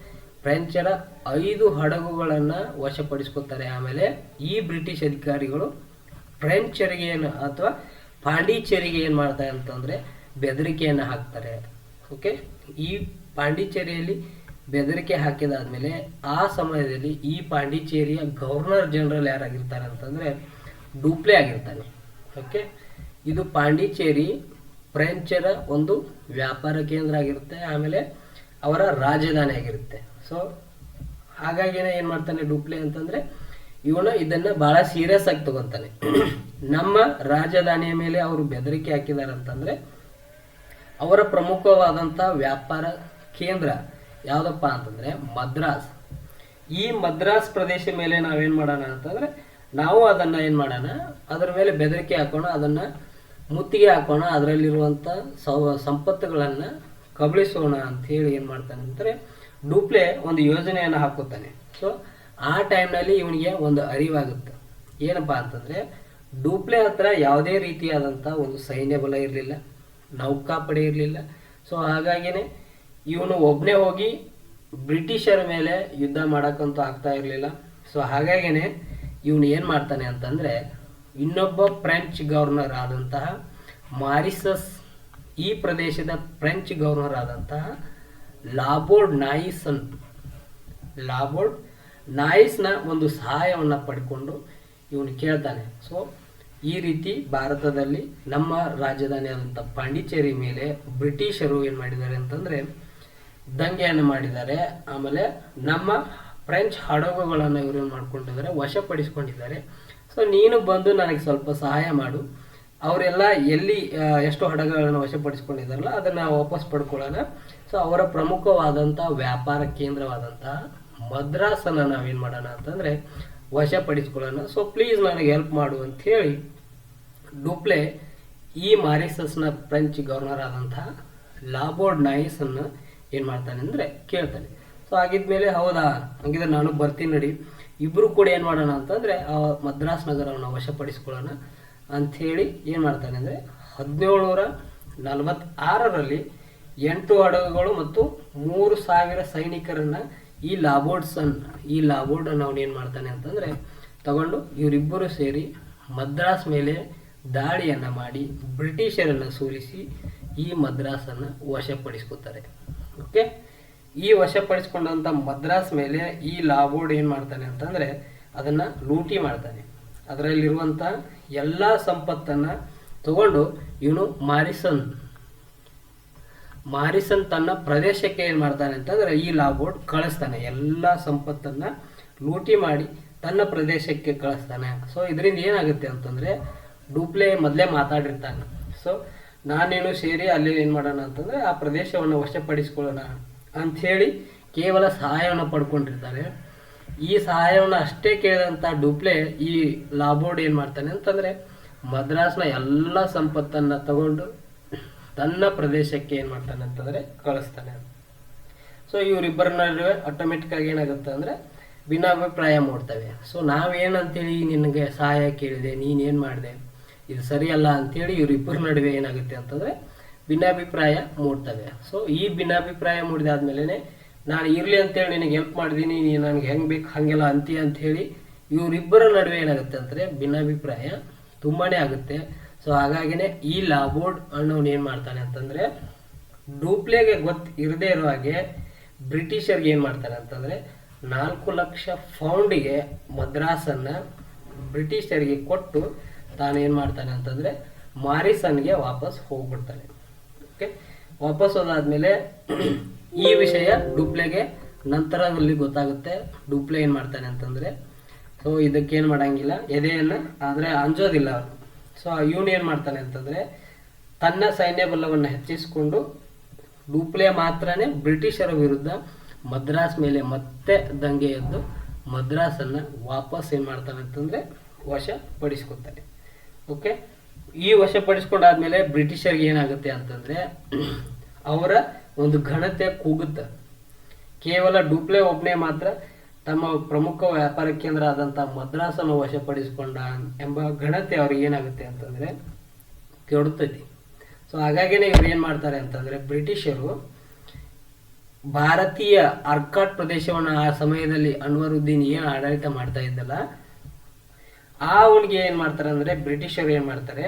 ಫ್ರೆಂಚರ ಐದು ಹಡಗುಗಳನ್ನು ವಶಪಡಿಸ್ಕೊತಾರೆ. ಆಮೇಲೆ ಈ ಬ್ರಿಟಿಷ್ ಅಧಿಕಾರಿಗಳು ಫ್ರೆಂಚರಿಗೆ ಏನು ಅಥವಾ ಪಾಂಡಿಚೇರಿಗೆ ಏನು ಮಾಡ್ತಾರೆ ಅಂತಂದರೆ ಬೆದರಿಕೆಯನ್ನು ಹಾಕ್ತಾರೆ. ಓಕೆ? ಈ ಪಾಂಡಿಚೇರಿಯಲ್ಲಿ ಬೆದರಿಕೆ ಹಾಕಿದಾದ್ಮೇಲೆ ಆ ಸಮಯದಲ್ಲಿ ಈ ಪಾಂಡಿಚೇರಿಯ ಗವರ್ನರ್ ಜನರಲ್ ಯಾರಾಗಿರ್ತಾರೆ ಅಂತಂದರೆ ಡೂಪ್ಲೆ ಆಗಿರ್ತಾನೆ. ಓಕೆ ಇದು ಪಾಂಡಿಚೇರಿ ಫ್ರೆಂಚರ ಒಂದು ವ್ಯಾಪಾರ ಕೇಂದ್ರ ಆಗಿರುತ್ತೆ, ಆಮೇಲೆ ಅವರ ರಾಜಧಾನಿ ಆಗಿರುತ್ತೆ. ಸೊ ಹಾಗಾಗಿನೇ ಏನು ಮಾಡ್ತಾನೆ ಡೂಪ್ಲೆ ಅಂತಂದರೆ, ಇವನು ಇದನ್ನು ಭಾಳ ಸೀರಿಯಸ್ ಆಗಿ ತಗೊಂತಾನೆ. ನಮ್ಮ ರಾಜಧಾನಿಯ ಮೇಲೆ ಅವರು ಬೆದರಿಕೆ ಹಾಕಿದ್ದಾರೆ ಅಂತಂದರೆ, ಅವರ ಪ್ರಮುಖವಾದಂಥ ವ್ಯಾಪಾರ ಕೇಂದ್ರ ಯಾವುದಪ್ಪ ಅಂತಂದರೆ ಮದ್ರಾಸ್. ಈ ಮದ್ರಾಸ್ ಪ್ರದೇಶ ಮೇಲೆ ನಾವೇನು ಮಾಡೋಣ ಅಂತಂದರೆ ನಾವು ಅದನ್ನು ಏನು ಮಾಡೋಣ? ಅದರ ಮೇಲೆ ಬೆದರಿಕೆ ಹಾಕೋಣ, ಅದನ್ನು ಮುತ್ತಿಗೆ ಹಾಕೋಣ ಅದರಲ್ಲಿರುವಂಥ ಸೌ, ಸಂಪತ್ತುಗಳನ್ನು ಕಬಳಿಸೋಣ ಹೇಳಿ ಏನು ಮಾಡ್ತಾನೆ ಅಂದರೆ ಡೂಪ್ಲೆ ಒಂದು ಯೋಜನೆಯನ್ನು ಹಾಕುತ್ತಾನೆ. ಸೊ ಆ ಟೈಮ್ನಲ್ಲಿ ಇವನಿಗೆ ಒಂದು ಅರಿವಾಗುತ್ತೆ. ಏನಪ್ಪ ಅಂತಂದರೆ ಡೂಪ್ಲೆ ಹತ್ರ ಯಾವುದೇ ರೀತಿಯಾದಂಥ ಒಂದು ಸೈನ್ಯ ಬಲ ಇರಲಿಲ್ಲ, ನೌಕಾಪಡೆ ಇರಲಿಲ್ಲ. ಸೊ ಹಾಗಾಗಿನೇ ಇವನು ಒಬ್ಬನೇ ಹೋಗಿ ಬ್ರಿಟಿಷರ ಮೇಲೆ ಯುದ್ಧ ಮಾಡೋಕ್ಕಂತೂ ಆಗ್ತಾ ಇರಲಿಲ್ಲ. ಸೊ ಹಾಗಾಗಿನೇ ಇವನು ಏನು ಮಾಡ್ತಾನೆ ಅಂತಂದರೆ ಇನ್ನೊಬ್ಬ ಫ್ರೆಂಚ್ ಗವರ್ನರ್ ಆದಂತಹ ಮಾರಿಸಸ್ ಈ ಪ್ರದೇಶದ ಫ್ರೆಂಚ್ ಗವರ್ನರ್ ಆದಂತಹ ಲಾಬೋರ್ಡ್ ನಾಯಿಸನ್ ಲಾಬೋರ್ಡ್ ನಾಯಿಸ್ನ ಒಂದು ಸಹಾಯವನ್ನು ಪಡ್ಕೊಂಡು ಇವನು ಕೇಳ್ತಾನೆ. ಸೊ ಈ ರೀತಿ ಭಾರತದಲ್ಲಿ ನಮ್ಮ ರಾಜಧಾನಿ ಆದಂಥ ಪಾಂಡಿಚೇರಿ ಮೇಲೆ ಬ್ರಿಟಿಷರು ಏನು ಮಾಡಿದ್ದಾರೆ ಅಂತಂದರೆ ದಂಗೆಯನ್ನು ಮಾಡಿದ್ದಾರೆ. ಆಮೇಲೆ ನಮ್ಮ ಫ್ರೆಂಚ್ ಹಡಗುಗಳನ್ನು ಇವರು ಮಾಡ್ಕೊಂಡಿದ್ದಾರೆ ವಶಪಡಿಸ್ಕೊಂಡಿದ್ದಾರೆ. ಸೊ ನೀನು ಬಂದು ನನಗೆ ಸ್ವಲ್ಪ ಸಹಾಯ ಮಾಡು. ಅವರೆಲ್ಲ ಎಲ್ಲಿ ಎಷ್ಟು ಹಡಗುಗಳನ್ನು ವಶಪಡಿಸ್ಕೊಂಡಿದ್ದಾರಲ್ಲ, ಅದನ್ನು ವಾಪಸ್ ಪಡ್ಕೊಳ್ಳೋಣ. ಸೊ ಅವರ ಪ್ರಮುಖವಾದಂಥ ವ್ಯಾಪಾರ ಕೇಂದ್ರವಾದಂತಹ ಮದ್ರಾಸನ್ನು ನಾವೇನು ಮಾಡೋಣ ಅಂತಂದರೆ, ವಶಪಡಿಸ್ಕೊಳ್ಳೋಣ. ಸೊ ಪ್ಲೀಸ್ ನನಗೆ ಹೆಲ್ಪ್ ಮಾಡು ಅಂತ ಹೇಳಿ ಡೂಪ್ಲೆ ಈ ಮಾರಿಸಸ್ನ ಫ್ರೆಂಚ್ ಗವರ್ನರ್ ಆದಂತಹ ಲಾಬೋರ್ಡ್ ನಾಯಿಸನ್ನು ಏನು ಮಾಡ್ತಾನೆ ಅಂದರೆ ಕೇಳ್ತಾನೆ. ಸೊ ಆಗಿದ್ಮೇಲೆ ಹೌದಾ? ಹಂಗಿದ್ರೆ ನಾನು ಬರ್ತೀನಿ ನಡಿ. ಇಬ್ರು ಕೂಡ ಏನು ಮಾಡೋಣ ಅಂತಂದರೆ, ಆ ಮದ್ರಾಸ್ ನಗರವನ್ನು ವಶಪಡಿಸ್ಕೊಳ್ಳೋಣ ಅಂಥೇಳಿ ಏನು ಮಾಡ್ತಾನೆ ಅಂದರೆ, ಹದಿನೇಳುನೂರ ನಲವತ್ತಾರರಲ್ಲಿ ಎಂಟು ಹಡಗುಗಳು ಮತ್ತು ಮೂರು ಸಾವಿರ ಸೈನಿಕರನ್ನು ಈ ಲಾಬೋರ್ಡ್ಸನ್, ಈ ಲಾಬೋರ್ಡನ್ನು ಅವನು ಏನು ಮಾಡ್ತಾನೆ ಅಂತಂದರೆ, ತಗೊಂಡು ಇವರಿಬ್ಬರು ಸೇರಿ ಮದ್ರಾಸ್ ಮೇಲೆ ದಾಳಿಯನ್ನು ಮಾಡಿ ಬ್ರಿಟಿಷರನ್ನು ಸೋಲಿಸಿ ಈ ಮದ್ರಾಸನ್ನು ವಶಪಡಿಸ್ಕೋತಾರೆ. ಓಕೆ ಈ ವಶಪಡಿಸ್ಕೊಂಡಂಥ ಮದ್ರಾಸ್ ಮೇಲೆ ಈ ಲಾಬೋರ್ಡ್ ಏನು ಮಾಡ್ತಾನೆ ಅಂತಂದರೆ ಅದನ್ನ ಲೂಟಿ ಮಾಡ್ತಾನೆ. ಅದರಲ್ಲಿರುವಂಥ ಎಲ್ಲ ಸಂಪತ್ತನ್ನ ತಗೊಂಡು ಇವನು ಮಾರಿಸನ್. ಮಾರಿಸನ್ ತನ್ನ ಪ್ರದೇಶಕ್ಕೆ ಏನು ಮಾಡ್ತಾನೆ ಅಂತಂದ್ರೆ ಈ ಲಾಬೋರ್ಡ್ ಕಳಿಸ್ತಾನೆ. ಎಲ್ಲ ಸಂಪತ್ತನ್ನ ಲೂಟಿ ಮಾಡಿ ತನ್ನ ಪ್ರದೇಶಕ್ಕೆ ಕಳಿಸ್ತಾನೆ. ಸೊ ಇದರಿಂದ ಏನಾಗುತ್ತೆ ಅಂತಂದ್ರೆ ಡೂಪ್ಲೆ ಮೊದಲೇ ಮಾತಾಡಿರ್ತಾನೆ. ಸೊ ನಾನೇನು ಸೇರಿ ಅಲ್ಲಿ ಏನು ಮಾಡೋಣ ಅಂತಂದ್ರೆ ಆ ಪ್ರದೇಶವನ್ನು ವಶಪಡಿಸ್ಕೊಳ್ಳೋಣ. ಅಂಥೇಳಿ ಕೇವಲ ಸಹಾಯವನ್ನು ಪಡ್ಕೊಂಡಿರ್ತಾರೆ. ಈ ಸಹಾಯವನ್ನು ಅಷ್ಟೇ ಕೇಳಿದಂಥ ಡೂಪ್ಲೆ ಈ ಲಾಬೋರ್ಡ್ ಏನು ಮಾಡ್ತಾನೆ ಅಂತಂದರೆ ಮದ್ರಾಸ್ನ ಎಲ್ಲ ಸಂಪತ್ತನ್ನು ತಗೊಂಡು ತನ್ನ ಪ್ರದೇಶಕ್ಕೆ ಏನು ಮಾಡ್ತಾನೆ ಅಂತಂದರೆ ಕಳಿಸ್ತಾನೆ. ಸೊ ಇವರಿಬ್ಬರ ನಡುವೆ ಆಟೋಮೆಟಿಕ್ಕಾಗಿ ಏನಾಗುತ್ತೆ ಅಂದ್ರೆ ಭಿನ್ನಾಭಿಪ್ರಾಯ ಮೂಡ್ತವೆ. ಸೊ ನಾವೇನಂತೇಳಿ ನಿನಗೆ ಸಹಾಯ ಕೇಳಿದೆ, ನೀನೇನು ಮಾಡಿದೆ, ಇದು ಸರಿಯಲ್ಲ ಅಂಥೇಳಿ ಇವರಿಬ್ಬರ ನಡುವೆ ಏನಾಗುತ್ತೆ ಅಂತಂದ್ರೆ ಭಿನ್ನಾಭಿಪ್ರಾಯ ಮೂಡ್ತವೆ. ಸೊ ಈ ಭಿನ್ನಾಭಿಪ್ರಾಯ ಮೂಡಿದಾದ್ಮೇಲೆ ನಾನು ಇರ್ಲಿ ಅಂತೇಳಿ ನಿನಗೆ ಹೆಲ್ಪ್ ಮಾಡಿದ್ದೀನಿ ನೀನು ನನಗೆ ಹೆಂಗೆ ಬೇಕು ಹಾಗೆಲ್ಲ ಅಂತೀಯ ಅಂತ ಹೇಳಿ ಇವರಿಬ್ಬರ ನಡುವೆ ಏನಾಗುತ್ತೆ ಅಂದ್ರೆ ಭಿನ್ನಾಭಿಪ್ರಾಯ ತುಂಬಾ ಆಗುತ್ತೆ. ಸೊ ಹಾಗಾಗಿನೇ ಈ ಲಾಬೋರ್ಡ್ ಅನ್ನೋನು ಏನು ಮಾಡ್ತಾನೆ ಅಂತಂದ್ರೆ ಡೂಪ್ಲೆಗೆ ಗೊತ್ತು ಇರದೇ ಇರೋ ಹಾಗೆ ಬ್ರಿಟಿಷರ್ಗೆ ಏನು ಮಾಡ್ತಾನೆ ಅಂತಂದ್ರೆ ನಾಲ್ಕು ಲಕ್ಷ ಫೌಂಡಿಗೆ ಮದ್ರಾಸನ್ನು ಬ್ರಿಟಿಷರಿಗೆ ಕೊಟ್ಟು ತಾನೇನು ಮಾಡ್ತಾನೆ ಅಂತಂದ್ರೆ ಮಾರಿಸನ್ಗೆ ವಾಪಸ್ ಹೋಗ್ಬಿಡ್ತಾನೆ. ಓಕೆ? ವಾಪಸ್ ಹೋದಾದ್ಮೇಲೆ ಈ ವಿಷಯ ಡುಪ್ಲೆಗೆ ನಂತರದಲ್ಲಿ ಗೊತ್ತಾಗುತ್ತೆ ಡುಪ್ಲೆ ಏನ್ ಮಾಡ್ತಾನೆ ಅಂತಂದ್ರೆ. ಸೊ ಇದಕ್ಕೇನು ಮಾಡಂಗಿಲ್ಲ. ಎದೆಯನ್ನು ಆದ್ರೆ ಅಂಜೋದಿಲ್ಲ ಅವನು. ಸೊ ಇವನು ಏನ್ ಮಾಡ್ತಾನೆ ಅಂತಂದ್ರೆ ತನ್ನ ಸೈನ್ಯ ಬಲವನ್ನು ಹೆಚ್ಚಿಸಿಕೊಂಡು ಡೂಪ್ಲೆ ಮಾತ್ರನೇ ಬ್ರಿಟಿಷರ ವಿರುದ್ಧ ಮದ್ರಾಸ್ ಮೇಲೆ ಮತ್ತೆ ದಂಗೆ ಎದ್ದು ಮದ್ರಾಸನ್ನ ವಾಪಸ್ ಏನ್ ಮಾಡ್ತಾನೆ ಅಂತಂದ್ರೆ ವಶಪಡಿಸ್ಕೊತಾನೆ. ಓಕೆ? ಈ ವಶಪಡಿಸ್ಕೊಂಡಾದ್ಮೇಲೆ ಬ್ರಿಟಿಷರ್ಗೆ ಏನಾಗುತ್ತೆ ಅಂತಂದ್ರೆ ಅವರ ಒಂದು ಘನತೆ ಕೂಗುತ್ತೆ. ಕೇವಲ ಡೂಪ್ಲೆ ಒಬ್ಬನೇ ಮಾತ್ರ ತಮ್ಮ ಪ್ರಮುಖ ವ್ಯಾಪಾರ ಕೇಂದ್ರ ಆದಂತ ಮದ್ರಾಸನ್ನು ವಶಪಡಿಸಿಕೊಂಡ ಎಂಬ ಘನತೆ ಅವ್ರಿಗೆ ಏನಾಗುತ್ತೆ ಅಂತಂದ್ರೆ ಕೆಡುತ್ತೈತಿ. ಸೊ ಹಾಗಾಗಿನೇ ಇವ್ರು ಏನ್ ಮಾಡ್ತಾರೆ ಅಂತಂದ್ರೆ ಬ್ರಿಟಿಷರು ಭಾರತೀಯ ಅರ್ಕಾಟ್ ಪ್ರದೇಶವನ್ನು ಆ ಸಮಯದಲ್ಲಿ ಅನ್ವರುದ್ದೀನ್ ಏನ್ ಆಡಳಿತ ಮಾಡ್ತಾ ಇದ್ದಲ್ಲ ಆ ಅವನಿಗೆ ಏನ್ ಮಾಡ್ತಾರೆ ಅಂದ್ರೆ ಬ್ರಿಟಿಷರು ಏನ್ ಮಾಡ್ತಾರೆ,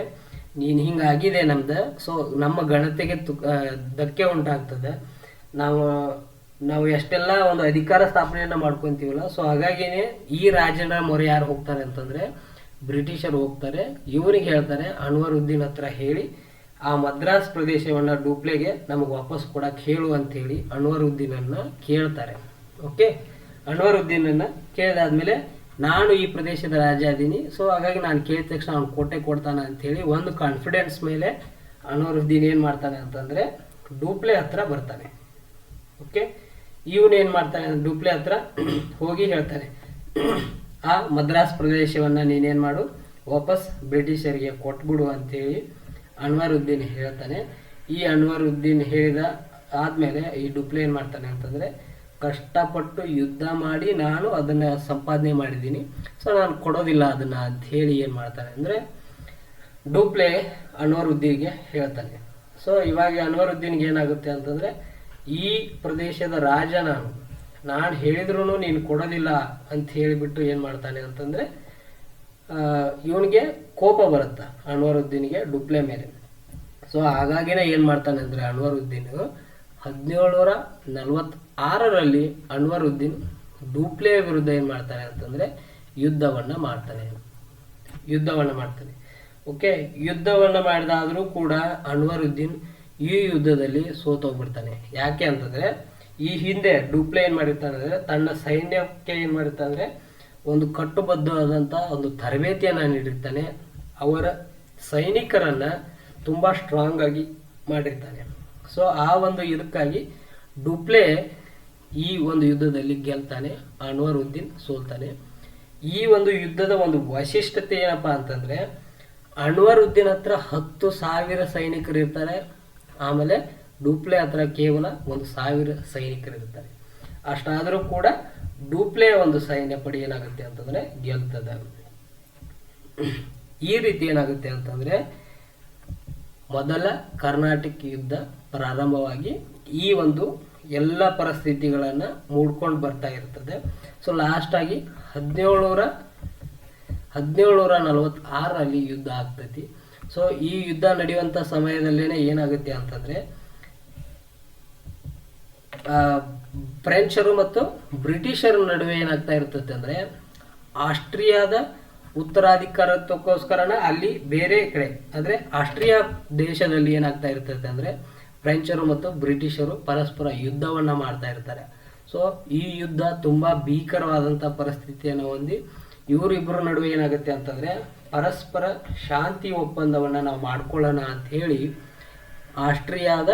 ನೀನ್ ಹಿಂಗಾಗಿದೆ ನಮ್ದು ಸೊ ನಮ್ಮ ಗಣತೆಗೆ ಧಕ್ಕೆ ಉಂಟಾಗ್ತದೆ. ನಾವು ನಾವು ಎಷ್ಟೆಲ್ಲ ಒಂದು ಅಧಿಕಾರ ಸ್ಥಾಪನೆಯನ್ನ ಮಾಡ್ಕೊಂತೀವಲ್ಲ ಸೊ ಹಾಗಾಗಿನೇ ಈ ರಾಜನ ಮೊರೆ ಯಾರು ಹೋಗ್ತಾರೆ ಅಂತಂದ್ರೆ ಬ್ರಿಟಿಷರು ಹೋಗ್ತಾರೆ. ಇವನಿಗೆ ಹೇಳ್ತಾರೆ, ಅನ್ವರುದ್ದೀನ್ ಹತ್ರ ಹೇಳಿ, ಆ ಮದ್ರಾಸ್ ಪ್ರದೇಶವನ್ನ ಡೂಪ್ಲೆಗೆ ನಮಗೆ ವಾಪಸ್ ಕೊಡಕ್ಕೆ ಹೇಳು ಅಂತ ಹೇಳಿ ಅನ್ವರುದ್ದೀನನ್ನ ಕೇಳ್ತಾರೆ. ಓಕೆ ಅನ್ವರುದ್ದೀನನ್ನು ಕೇಳಿದಾದ್ಮೇಲೆ ನಾನು ಈ ಪ್ರದೇಶದ ರಾಜ ಅದೀನಿ. ಸೊ ಹಾಗಾಗಿ ನಾನು ಕೇಳಿದ ತಕ್ಷಣ ಅವ್ನು ಕೋಟೆ ಕೊಡ್ತಾನೆ ಅಂತ ಹೇಳಿ ಒಂದು ಕಾನ್ಫಿಡೆನ್ಸ್ ಮೇಲೆ ಅನೋರುದ್ದೀನ್ ಏನ್ ಮಾಡ್ತಾನೆ ಅಂತಂದ್ರೆ ಡೂಪ್ಲೆ ಹತ್ರ ಬರ್ತಾನೆ. ಓಕೆ ಇವನು ಏನ್ ಮಾಡ್ತಾನೆ ಡೂಪ್ಲೆ ಹತ್ರ ಹೋಗಿ ಹೇಳ್ತಾನೆ, ಆ ಮದ್ರಾಸ್ ಪ್ರದೇಶವನ್ನ ನೀನೇನ್ ಮಾಡು, ವಾಪಸ್ ಬ್ರಿಟಿಷರಿಗೆ ಕೊಟ್ಬಿಡು ಅಂತೇಳಿ ಅನ್ವರುದ್ದೀನ್ ಹೇಳ್ತಾನೆ. ಈ ಅನ್ವರುದ್ದೀನ್ ಹೇಳಿದ ಆದ್ಮೇಲೆ ಈ ಡೂಪ್ಲೆ ಏನ್ ಮಾಡ್ತಾನೆ ಅಂತಂದ್ರೆ ಕಷ್ಟಪಟ್ಟು ಯುದ್ಧ ಮಾಡಿ ನಾನು ಅದನ್ನ ಸಂಪಾದನೆ ಮಾಡಿದ್ದೀನಿ. ಸೊ ನಾನು ಕೊಡೋದಿಲ್ಲ ಅದನ್ನ ಅಂತ ಹೇಳಿ ಏನು ಮಾಡ್ತಾನೆ ಅಂದ್ರೆ ಡೂಪ್ಲೆ ಅನ್ವರುದ್ದೀನ್ಗೆ ಹೇಳ್ತಾನೆ. ಸೊ ಇವಾಗ ಅನ್ವರುದ್ದೀನ್ಗೆ ಏನಾಗುತ್ತೆ ಅಂತಂದ್ರೆ ಈ ಪ್ರದೇಶದ ರಾಜ ನಾನು ನಾನು ಹೇಳಿದ್ರು ನೀನು ಕೊಡೋದಿಲ್ಲ ಅಂತ ಹೇಳಿಬಿಟ್ಟು ಏನು ಮಾಡ್ತಾನೆ ಅಂತಂದ್ರೆ ಇವನಿಗೆ ಕೋಪ ಬರುತ್ತೆ ಅನ್ವರುದ್ದೀನ್ಗೆ ಡುಪ್ಲೆ ಮೇಲೆ. ಸೊ ಹಾಗಾಗಿನೇ ಏನು ಮಾಡ್ತಾನೆ ಅಂದ್ರೆ ಅನ್ವರುದ್ದೀನ್ ಹದಿನೇಳುನೂರ ನಲವತ್ತಾರರಲ್ಲಿ ಅನ್ವರುದ್ದೀನ್ ಡೂಪ್ಲೆ ವಿರುದ್ಧ ಏನು ಮಾಡ್ತಾನೆ ಅಂತಂದರೆ ಯುದ್ಧವನ್ನು ಮಾಡ್ತಾನೆ. ಯುದ್ಧವನ್ನು ಮಾಡ್ತಾನೆ. ಓಕೆ, ಯುದ್ಧವನ್ನು ಮಾಡಿದಾದರೂ ಕೂಡ ಅನ್ವರುದ್ದೀನ್ ಈ ಯುದ್ಧದಲ್ಲಿ ಸೋತೋಗ್ಬಿಡ್ತಾನೆ. ಯಾಕೆ ಅಂತಂದರೆ ಈ ಹಿಂದೆ ಡೂಪ್ಲೆ ಏನು ಮಾಡಿರ್ತಾನೆ ತನ್ನ ಸೈನ್ಯಕ್ಕೆ ಏನು ಮಾಡಿರ್ತಾನೆ ಒಂದು ಕಟ್ಟುಬದ್ಧವಾದಂಥ ಒಂದು ತರಬೇತಿಯನ್ನು ನೀಡಿರ್ತಾನೆ. ಅವರ ಸೈನಿಕರನ್ನು ತುಂಬ ಸ್ಟ್ರಾಂಗ್ ಆಗಿ ಮಾಡಿರ್ತಾನೆ. ಸೊ ಆ ಒಂದು ಇದಕ್ಕಾಗಿ ಡೂಪ್ಲೆ ಈ ಒಂದು ಯುದ್ಧದಲ್ಲಿ ಗೆಲ್ತಾನೆ, ಅನ್ವರುದ್ದೀನ್ ಸೋಲ್ತಾನೆ. ಈ ಒಂದು ಯುದ್ಧದ ಒಂದು ವೈಶಿಷ್ಟ್ಯತೆ ಏನಪ್ಪಾ ಅಂತಂದ್ರೆ, ಅನ್ವರುದ್ದೀನ್ ಹತ್ರ ಹತ್ತು ಸಾವಿರ ಸೈನಿಕರು ಇರ್ತಾರೆ. ಆಮೇಲೆ ಡೂಪ್ಲೆ ಹತ್ರ ಕೇವಲ ಒಂದು ಸಾವಿರ ಸೈನಿಕರು ಇರ್ತಾರೆ. ಅಷ್ಟಾದರೂ ಕೂಡ ಡೂಪ್ಲೆ ಒಂದು ಸೈನ್ಯ ಪಡೆ ಏನಾಗುತ್ತೆ ಅಂತಂದ್ರೆ ಗೆಲ್ತದೆ ಈ ರೀತಿ ಏನಾಗುತ್ತೆ ಅಂತಂದ್ರೆ, ಮೊದಲ ಕರ್ನಾಟಕ ಯುದ್ಧ ಪ್ರಾರಂಭವಾಗಿ ಈ ಒಂದು ಎಲ್ಲ ಪರಿಸ್ಥಿತಿಗಳನ್ನ ಮೂಡ್ಕೊಂಡು ಬರ್ತಾ ಇರ್ತದೆ. ಸೊ ಲಾಸ್ಟ್ ಆಗಿ ಹದಿನೇಳುನೂರ ಹದಿನೇಳುನೂರ ನಲವತ್ತಾರರಲ್ಲಿ ಯುದ್ಧ ಆಗ್ತೈತಿ. ಸೊ ಈ ಯುದ್ಧ ನಡೆಯುವಂತ ಸಮಯದಲ್ಲೇನೆ ಏನಾಗುತ್ತೆ ಅಂತಂದ್ರೆ ಫ್ರೆಂಚರು ಮತ್ತು ಬ್ರಿಟಿಷರ ನಡುವೆ ಏನಾಗ್ತಾ ಇರ್ತದೆ ಅಂದ್ರೆ, ಆಸ್ಟ್ರಿಯಾದ ಉತ್ತರಾಧಿಕಾರತ್ವಕ್ಕೋಸ್ಕರನ ಅಲ್ಲಿ ಬೇರೆ ಕಡೆ, ಅಂದ್ರೆ ಆಸ್ಟ್ರಿಯಾ ದೇಶದಲ್ಲಿ ಏನಾಗ್ತಾ ಇರ್ತದೆ ಅಂದ್ರೆ ಫ್ರೆಂಚರು ಮತ್ತು ಬ್ರಿಟಿಷರು ಪರಸ್ಪರ ಯುದ್ಧವನ್ನ ಮಾಡ್ತಾ ಇರ್ತಾರೆ. ಸೊ ಈ ಯುದ್ಧ ತುಂಬಾ ಭೀಕರವಾದಂಥ ಪರಿಸ್ಥಿತಿಯನ್ನು ಹೊಂದಿ ಇವರಿಬ್ಬರ ನಡುವೆ ಏನಾಗುತ್ತೆ ಅಂತಂದ್ರೆ ಪರಸ್ಪರ ಶಾಂತಿ ಒಪ್ಪಂದವನ್ನ ನಾವು ಮಾಡ್ಕೊಳ್ಳೋಣ ಅಂತ ಹೇಳಿ ಆಸ್ಟ್ರಿಯಾದ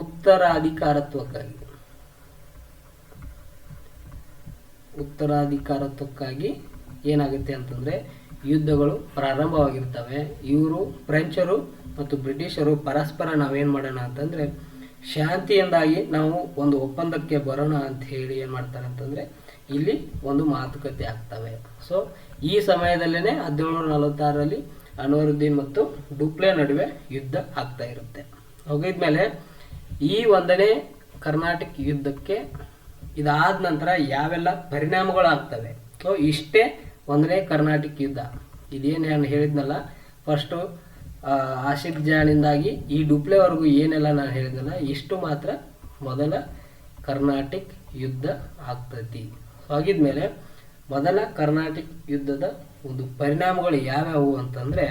ಉತ್ತರಾಧಿಕಾರತ್ವಕ್ಕಾಗಿ ಉತ್ತರಾಧಿಕಾರತ್ವಕ್ಕಾಗಿ ಏನಾಗುತ್ತೆ ಅಂತಂದ್ರೆ ಯುದ್ಧಗಳು ಪ್ರಾರಂಭವಾಗಿರ್ತವೆ. ಇವರು ಫ್ರೆಂಚರು ಮತ್ತು ಬ್ರಿಟಿಷರು ಪರಸ್ಪರ ನಾವೇನು ಮಾಡೋಣ ಅಂತಂದ್ರೆ, ಶಾಂತಿಯಿಂದಾಗಿ ನಾವು ಒಂದು ಒಪ್ಪಂದಕ್ಕೆ ಬರೋಣ ಅಂತ ಹೇಳಿ ಏನು ಮಾಡ್ತಾರೆ ಅಂತಂದ್ರೆ, ಇಲ್ಲಿ ಒಂದು ಮಾತುಕತೆ ಆಗ್ತವೆ. ಸೊ ಈ ಸಮಯದಲ್ಲೇ ಹದಿನೇಳುನೂರ ನಲವತ್ತಾರರಲ್ಲಿ ಅನ್ವರುದ್ದೀನ್ ಮತ್ತು ಡುಪ್ಲೆ ನಡುವೆ ಯುದ್ಧ ಆಗ್ತಾ ಇರುತ್ತೆ. ಹೋಗಿದ್ಮೇಲೆ ಈ ಒಂದನೇ ಕರ್ನಾಟಕ ಯುದ್ಧಕ್ಕೆ ಇದಾದ ನಂತರ ಯಾವೆಲ್ಲ ಪರಿಣಾಮಗಳು ಆಗ್ತವೆ ಸೊ ಇಷ್ಟೇ ಒಂದನೇ ಕರ್ನಾಟಕ ಯುದ್ಧ. ಇದೇನು ಹೇಳಿದ್ನಲ್ಲ ಫಸ್ಟು ಆಸಿಫ್ ಜಾನಿಂದಾಗಿ ಈ ಡುಪ್ಲೆವರೆಗೂ ಏನೆಲ್ಲ ನಾನು ಹೇಳಿದ್ನಲ್ಲ, ಇಷ್ಟು ಮಾತ್ರ ಮೊದಲ ಕರ್ನಾಟಿಕ್ ಯುದ್ಧ ಆಗ್ತೈತಿ. ಹಾಗಿದ್ಮೇಲೆ ಮೊದಲ ಕರ್ನಾಟಿಕ್ ಯುದ್ಧದ ಒಂದು ಪರಿಣಾಮಗಳು ಯಾವ್ಯಾವು ಅಂತಂದ್ರೆ,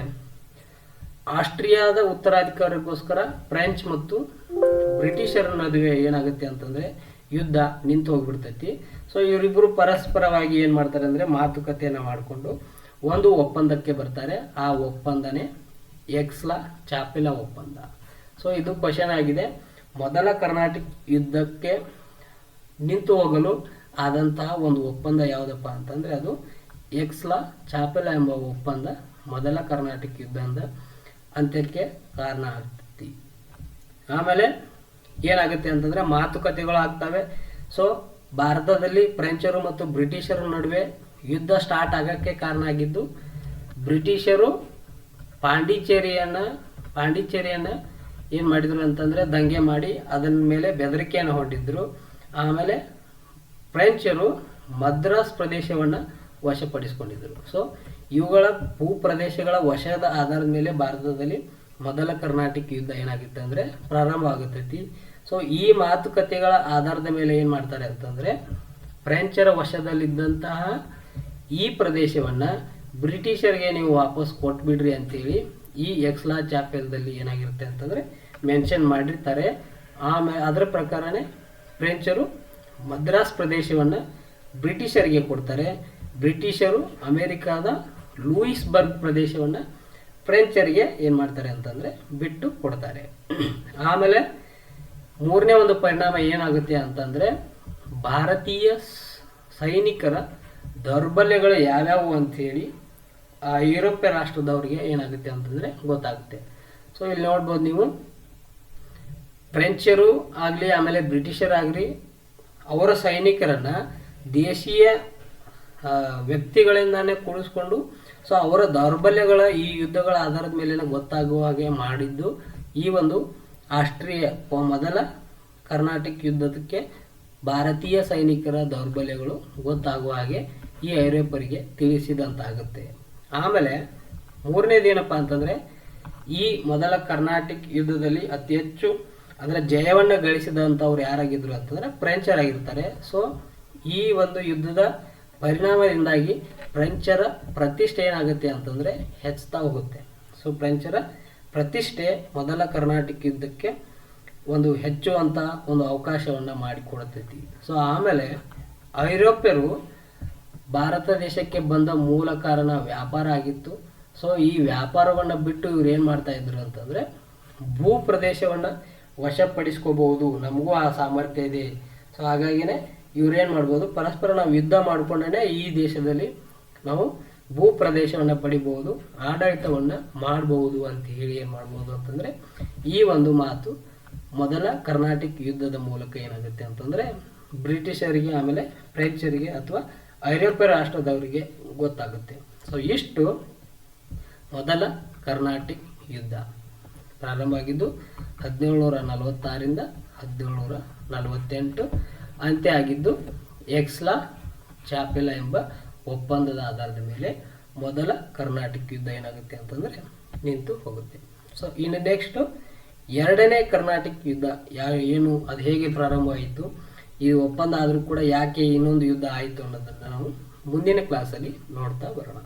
ಆಸ್ಟ್ರಿಯಾದ ಉತ್ತರಾಧಿಕಾರಕ್ಕೋಸ್ಕರ ಫ್ರೆಂಚ್ ಮತ್ತು ಬ್ರಿಟಿಷರ ನಡುವೆ ಏನಾಗುತ್ತೆ ಅಂತಂದ್ರೆ ಯುದ್ಧ ನಿಂತು ಹೋಗ್ಬಿಡ್ತೈತಿ. ಸೊ ಇವರಿಬ್ಬರು ಪರಸ್ಪರವಾಗಿ ಏನ್ ಮಾಡ್ತಾರೆ ಅಂದ್ರೆ ಮಾತುಕತೆಯನ್ನ ಮಾಡಿಕೊಂಡು ಒಂದು ಒಪ್ಪಂದಕ್ಕೆ ಬರ್ತಾರೆ. ಆ ಒಪ್ಪಂದನೇ ಎಕ್ಸ್ಲಾ ಚಾಪಿಲ ಒಪ್ಪಂದ. ಸೊ ಇದು ಕ್ವಶನ್ ಆಗಿದೆ. ಮೊದಲ ಕರ್ನಾಟಕ ಯುದ್ಧಕ್ಕೆ ನಿಂತು ಹೋಗಲು ಆದಂತಹ ಒಂದು ಒಪ್ಪಂದ ಯಾವುದಪ್ಪ ಅಂತಂದ್ರೆ ಅದು ಎಕ್ಸ್ಲಾ ಚಾಪೆಲ ಎಂಬ ಒಪ್ಪಂದ ಮೊದಲ ಕರ್ನಾಟಕ ಯುದ್ಧದ ಅಂತ್ಯಕ್ಕೆ ಕಾರಣ ಆಗ್ತೈತಿ ಆಮೇಲೆ ಏನಾಗುತ್ತೆ ಅಂತಂದ್ರೆ ಮಾತುಕತೆಗಳು ಆಗ್ತವೆ. ಸೊ ಭಾರತದಲ್ಲಿ ಫ್ರೆಂಚರು ಮತ್ತು ಬ್ರಿಟಿಷರ ನಡುವೆ ಯುದ್ಧ ಸ್ಟಾರ್ಟ್ ಆಗಕ್ಕೆ ಕಾರಣ ಆಗಿದ್ದು ಬ್ರಿಟಿಷರು ಪಾಂಡಿಚೇರಿಯನ್ನ, ಪಾಂಡಿಚೇರಿಯನ್ನು ಏನು ಮಾಡಿದ್ರು ಅಂತಂದ್ರೆ ದಂಗೆ ಮಾಡಿ ಅದನ್ನ ಮೇಲೆ ಬೆದರಿಕೆಯನ್ನು ಹೊಡಿದ್ರು ಆಮೇಲೆ ಫ್ರೆಂಚರು ಮದ್ರಾಸ್ ಪ್ರದೇಶವನ್ನ ವಶಪಡಿಸಿಕೊಂಡಿದ್ರು. ಸೊ ಇವುಗಳ ಭೂ ಪ್ರದೇಶಗಳ ವಶದ ಆಧಾರದ ಮೇಲೆ ಭಾರತದಲ್ಲಿ ಮೊದಲ ಕರ್ನಾಟಕ ಯುದ್ಧ ಏನಾಗುತ್ತೆ ಅಂದ್ರೆ ಪ್ರಾರಂಭ ಆಗುತ್ತೈತಿ. ಸೊ ಈ ಮಾತುಕತೆಗಳ ಆಧಾರದ ಮೇಲೆ ಏನು ಮಾಡ್ತಾರೆ ಅಂತಂದ್ರೆ ಫ್ರೆಂಚರ ವಶದಲ್ಲಿದ್ದಂತಹ ಈ ಪ್ರದೇಶವನ್ನ ಬ್ರಿಟಿಷರಿಗೆ ನೀವು ವಾಪಸ್ ಕೊಟ್ಬಿಡ್ರಿ ಅಂತೇಳಿ ಈ ಎಕ್ಸ್ಲಾ ಚಾಪೆಲ್ದಲ್ಲಿ ಏನಾಗಿರುತ್ತೆ ಅಂತಂದರೆ ಮೆನ್ಷನ್ ಮಾಡಿರ್ತಾರೆ. ಆಮೇ, ಅದರ ಪ್ರಕಾರನೇ ಫ್ರೆಂಚರು ಮದ್ರಾಸ್ ಪ್ರದೇಶವನ್ನು ಬ್ರಿಟಿಷರಿಗೆ ಕೊಡ್ತಾರೆ. ಬ್ರಿಟಿಷರು ಅಮೇರಿಕಾದ ಲೂಯಿಸ್ಬರ್ಗ್ ಪ್ರದೇಶವನ್ನು ಫ್ರೆಂಚರಿಗೆ ಏನು ಮಾಡ್ತಾರೆ ಅಂತಂದರೆ ಬಿಟ್ಟು ಕೊಡ್ತಾರೆ. ಆಮೇಲೆ ಮೂರನೇ ಒಂದು ಪರಿಣಾಮ ಏನಾಗುತ್ತೆ ಅಂತಂದರೆ ಭಾರತೀಯ ಸೈನಿಕರ ದೌರ್ಬಲ್ಯಗಳು ಯಾವ್ಯಾವು ಅಂತೇಳಿ ಆ ಯುರೋಪ್ಯ ರಾಷ್ಟ್ರದವ್ರಿಗೆ ಏನಾಗುತ್ತೆ ಅಂತಂದ್ರೆ ಗೊತ್ತಾಗುತ್ತೆ. ಸೊ ಇಲ್ಲಿ ನೋಡ್ಬೋದು ನೀವು. ಫ್ರೆಂಚರು ಆಗಲಿ, ಆಮೇಲೆ ಬ್ರಿಟಿಷರಾಗಲಿ ಅವರ ಸೈನಿಕರನ್ನ ದೇಶೀಯ ವ್ಯಕ್ತಿಗಳಿಂದಾನೇ ಕೂಡಿಸ್ಕೊಂಡು ಸೊ ಅವರ ದೌರ್ಬಲ್ಯಗಳ ಈ ಯುದ್ಧಗಳ ಆಧಾರದ ಮೇಲೆ ಗೊತ್ತಾಗುವ ಹಾಗೆ ಮಾಡಿದ್ದು ಈ ಒಂದು ಆಸ್ಟ್ರಿಯ ಮೊದಲ ಕರ್ನಾಟಕ ಯುದ್ಧಕ್ಕೆ ಭಾರತೀಯ ಸೈನಿಕರ ದೌರ್ಬಲ್ಯಗಳು ಗೊತ್ತಾಗುವ ಹಾಗೆ ಈ ಐರೋಪ್ಯರಿಗೆ ತಿಳಿಸಿದಂತಾಗುತ್ತೆ. ಆಮೇಲೆ ಮೂರನೇದು ಏನಪ್ಪ ಅಂತಂದ್ರೆ, ಈ ಮೊದಲ ಕರ್ನಾಟಕ ಯುದ್ಧದಲ್ಲಿ ಅತಿ ಹೆಚ್ಚು ಅಂದ್ರೆ ಜಯವನ್ನ ಗಳಿಸಿದಂಥವ್ರು ಯಾರಾಗಿದ್ರು ಅಂತಂದ್ರೆ ಫ್ರೆಂಚರಾಗಿರ್ತಾರೆ ಸೊ ಈ ಒಂದು ಯುದ್ಧದ ಪರಿಣಾಮದಿಂದಾಗಿ ಫ್ರೆಂಚರ ಪ್ರತಿಷ್ಠೆ ಏನಾಗುತ್ತೆ ಅಂತಂದ್ರೆ ಹೆಚ್ಚುತ್ತಾ ಹೋಗುತ್ತೆ. ಸೊ ಫ್ರೆಂಚರ ಪ್ರತಿಷ್ಠೆ ಮೊದಲ ಕರ್ನಾಟಕ ಯುದ್ಧಕ್ಕೆ ಒಂದು ಹೆಚ್ಚುವಂಥ ಒಂದು ಅವಕಾಶವನ್ನ ಮಾಡಿಕೊಡ್ತೈತಿ. ಸೊ ಆಮೇಲೆ ಐರೋಪ್ಯರು ಭಾರತ ದೇಶಕ್ಕೆ ಬಂದ ಮೂಲ ಕಾರಣ ವ್ಯಾಪಾರ ಆಗಿತ್ತು. ಸೊ ಈ ವ್ಯಾಪಾರವನ್ನು ಬಿಟ್ಟು ಇವ್ರು ಏನು ಮಾಡ್ತಾ ಇದ್ರು ಅಂತಂದರೆ ಭೂ ಪ್ರದೇಶವನ್ನು ವಶಪಡಿಸ್ಕೋಬಹುದು. ನಮಗೂ ಆ ಸಾಮರ್ಥ್ಯ ಇದೆ. ಸೊ ಹಾಗಾಗಿನೇ ಇವ್ರೇನ್ ಮಾಡ್ಬೋದು? ಪರಸ್ಪರ ನಾವು ಯುದ್ಧ ಮಾಡಿಕೊಂಡೇ ಈ ದೇಶದಲ್ಲಿ ನಾವು ಭೂ ಪ್ರದೇಶವನ್ನು ಪಡಿಬಹುದು, ಆಡಳಿತವನ್ನು ಮಾಡಬಹುದು ಅಂತ ಹೇಳಿ ಏನು ಮಾಡ್ಬೋದು ಅಂತಂದರೆ ಈ ಒಂದು ಮಾತು ಮೊದಲ ಕರ್ನಾಟಕ ಯುದ್ಧದ ಮೂಲಕ ಏನಾಗುತ್ತೆ ಅಂತಂದರೆ ಬ್ರಿಟಿಷರಿಗೆ, ಆಮೇಲೆ ಫ್ರೆಂಚರಿಗೆ ಅಥವಾ ಐರೋಪ್ಯ ರಾಷ್ಟ್ರದವರಿಗೆ ಗೊತ್ತಾಗುತ್ತೆ. ಸೊ ಇಷ್ಟು ಮೊದಲ ಕರ್ನಾಟಕ ಯುದ್ಧ ಪ್ರಾರಂಭ ಆಗಿದ್ದು ಹದಿನೇಳುನೂರ ನಲವತ್ತಾರಿಂದ ಹದಿನೇಳುನೂರ ನಲವತ್ತೆಂಟು ಅಂತ್ಯ ಆಗಿದ್ದು ಎಕ್ಸ್ಲಾ ಚಾಪೆಲ ಎಂಬ ಒಪ್ಪಂದದ ಆಧಾರದ ಮೇಲೆ ಮೊದಲ ಕರ್ನಾಟಕ ಯುದ್ಧ ಏನಾಗುತ್ತೆ ಅಂತಂದರೆ ನಿಂತು ಹೋಗುತ್ತೆ. ಸೊ ಇನ್ನು ನೆಕ್ಸ್ಟು ಎರಡನೇ ಕರ್ನಾಟಕ ಯುದ್ಧ ಯಾವ ಏನು ಅದು ಹೇಗೆ ಪ್ರಾರಂಭವಾಯಿತು? ಈ ಒಪ್ಪಂದ ಆದರೂ ಕೂಡ ಯಾಕೆ ಇನ್ನೊಂದು ಯುದ್ಧ ಆಯಿತು ಅನ್ನೋದನ್ನು ನಾವು ಮುಂದಿನ ಕ್ಲಾಸಲ್ಲಿ ನೋಡ್ತಾ ಬರೋಣ.